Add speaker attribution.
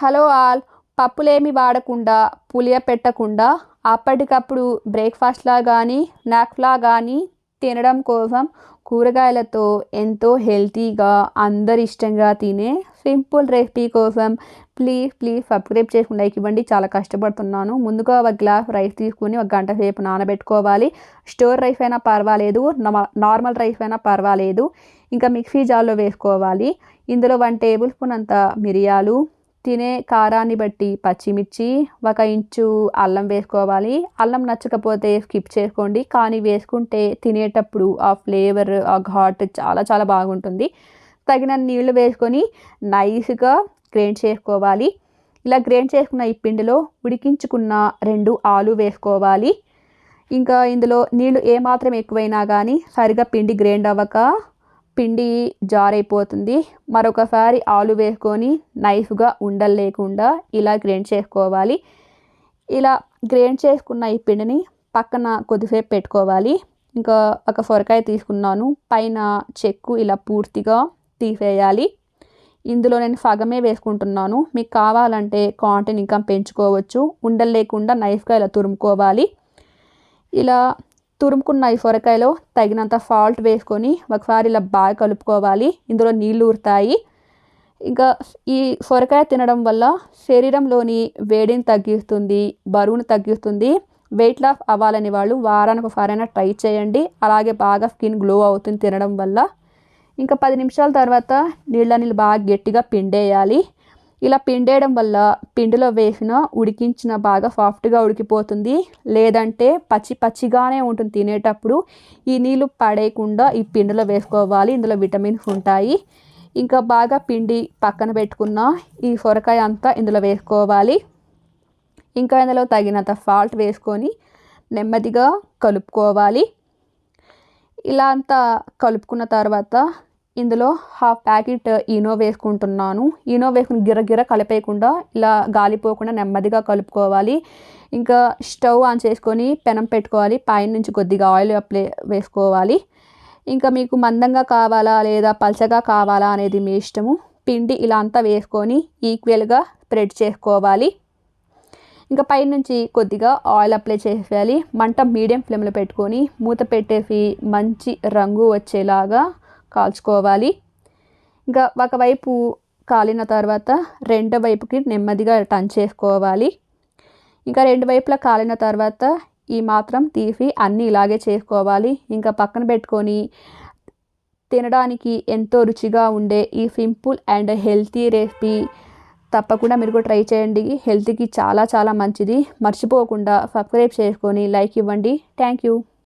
Speaker 1: Hello all. పప్పులేమి వాడకుండా పులియ పెట్టకుండా అప్పటికప్పుడు బ్రేక్ఫాస్ట్లా కానీ నాక్లా కానీ తినడం కోసం కూరగాయలతో ఎంతో హెల్తీగా అందరు ఇష్టంగా తినే సింపుల్ రెసిపీ కోసం ప్లీజ్ ప్లీజ్ సబ్స్క్రైబ్ చేసుకుని లైక్ ఇవ్వండి. చాలా కష్టపడుతున్నాను. ముందుగా ఒక గ్లాస్ రైస్ తీసుకుని ఒక గంట సేపు నానబెట్టుకోవాలి. స్టోర్ రైస్ అయినా పర్వాలేదు. నార్మల్ రైస్ అయినా పర్వాలేదు. ఇంకా మిక్సీ జార్లో వేసుకోవాలి. ఇందులో వన్ టేబుల్ స్పూన్ అంత మిరియాలు తినే కారాన్ని బట్టి పచ్చిమిర్చి ఒక ఇంచు అల్లం వేసుకోవాలి. అల్లం నచ్చకపోతే స్కిప్ చేసుకోండి. కానీ వేసుకుంటే తినేటప్పుడు ఆ ఫ్లేవర్ ఆ ఘాట్ చాలా చాలా బాగుంటుంది. తగిన నీళ్ళు వేసుకొని నైస్గా గ్రైండ్ చేసుకోవాలి. ఇలా గ్రైండ్ చేసుకున్న ఈ పిండిలో ఉడికించుకున్న రెండు ఆలు వేసుకోవాలి. ఇంకా ఇందులో నీళ్ళు ఏమాత్రం ఎక్కువైనా కానీ సరిగా పిండి గ్రైండ్ అవ్వక పిండి జారైపోతుంది. మరొకసారి ఆలు వేసుకొని నైఫ్గా ఉండలు లేకుండా ఇలా గ్రైండ్ చేసుకోవాలి. ఇలా గ్రైండ్ చేసుకున్న ఈ పిండిని పక్కన కొద్దిసేపు పెట్టుకోవాలి. ఇంకా ఒక సొరకాయ తీసుకున్నాను. పైన చెక్కు ఇలా పూర్తిగా తీసేయాలి. ఇందులో నేను సగమే వేసుకుంటున్నాను. మీకు కావాలంటే కాంటెన్ ఇంకా పెంచుకోవచ్చు. ఉండలు లేకుండా నైఫ్గా ఇలా తురుముకోవాలి. ఇలా తురుముకున్న ఈ సొరకాయలో తగినంత సాల్ట్ వేసుకొని ఒకసారి ఇలా బాగా కలుపుకోవాలి. ఇందులో నీళ్ళు ఊరుతాయి. ఇంకా ఈ సొరకాయ తినడం వల్ల శరీరంలోని వేడిని తగ్గిస్తుంది బరువును తగ్గిస్తుంది. వెయిట్ లాస్ అవ్వాలని వాళ్ళు వారానికి ఒకసారైనా ట్రై చేయండి. అలాగే బాగా స్కిన్ గ్లో అవుతుంది తినడం వల్ల. ఇంకా పది నిమిషాల తర్వాత నీళ్ళ నీళ్ళు బాగా గట్టిగా పిండేయాలి. ఇలా పిండేయడం వల్ల పిండిలో వేసిన ఉడికించిన బాగా సాఫ్ట్గా ఉడికిపోతుంది. లేదంటే పచ్చి పచ్చిగానే ఉంటుంది తినేటప్పుడు. ఈ నీళ్ళు పడేయకుండా ఈ పిండిలో వేసుకోవాలి. ఇందులో విటమిన్స్ ఉంటాయి. ఇంకా బాగా పిండి పక్కన పెట్టుకున్న ఈ సొరకాయ అంతా ఇందులో వేసుకోవాలి. ఇంకా ఇందులో తగినంత సాల్ట్ వేసుకొని నెమ్మదిగా కలుపుకోవాలి. ఇలా అంతా కలుపుకున్న తర్వాత ఇందులో హాఫ్ ప్యాకెట్ ఈనో వేసుకుంటున్నాను. ఈనో వేసుకుని గిర గిర కలిపేయకుండా ఇలా గాలిపోకుండా నెమ్మదిగా కలుపుకోవాలి. ఇంకా స్టవ్ ఆన్ చేసుకొని పెనం పెట్టుకోవాలి. పైన నుంచి కొద్దిగా ఆయిల్ అప్లై వేసుకోవాలి. ఇంకా మీకు మందంగా కావాలా లేదా పల్చగా కావాలా అనేది మీ ఇష్టము. పిండి ఇలా అంతా వేసుకొని ఈక్వల్గా స్ప్రెడ్ చేసుకోవాలి. ఇంకా పైనుంచి కొద్దిగా ఆయిల్ అప్లై చేసేయాలి. మంట మీడియం ఫ్లేమ్లో పెట్టుకొని మూత పెట్టేసి మంచి రంగు వచ్చేలాగా కాల్చుకోవాలి. ఇంకా ఒకవైపు కాలిన తర్వాత రెండో వైపుకి నెమ్మదిగా టర్న్ చేసుకోవాలి. ఇంకా రెండు వైపులా కాలిన తర్వాత ఈ మాత్రం తీసి అన్నీ ఇలాగే చేసుకోవాలి. ఇంకా పక్కన పెట్టుకొని తినడానికి ఎంతో రుచిగా ఉండే ఈ సింపుల్ అండ్ హెల్తీ రెసిపీ తప్పకుండా మీరు కూడా ట్రై చేయండి. హెల్త్కి చాలా చాలా మంచిది. మర్చిపోకుండా సబ్స్క్రైబ్ చేసుకొని లైక్ ఇవ్వండి. Thank you.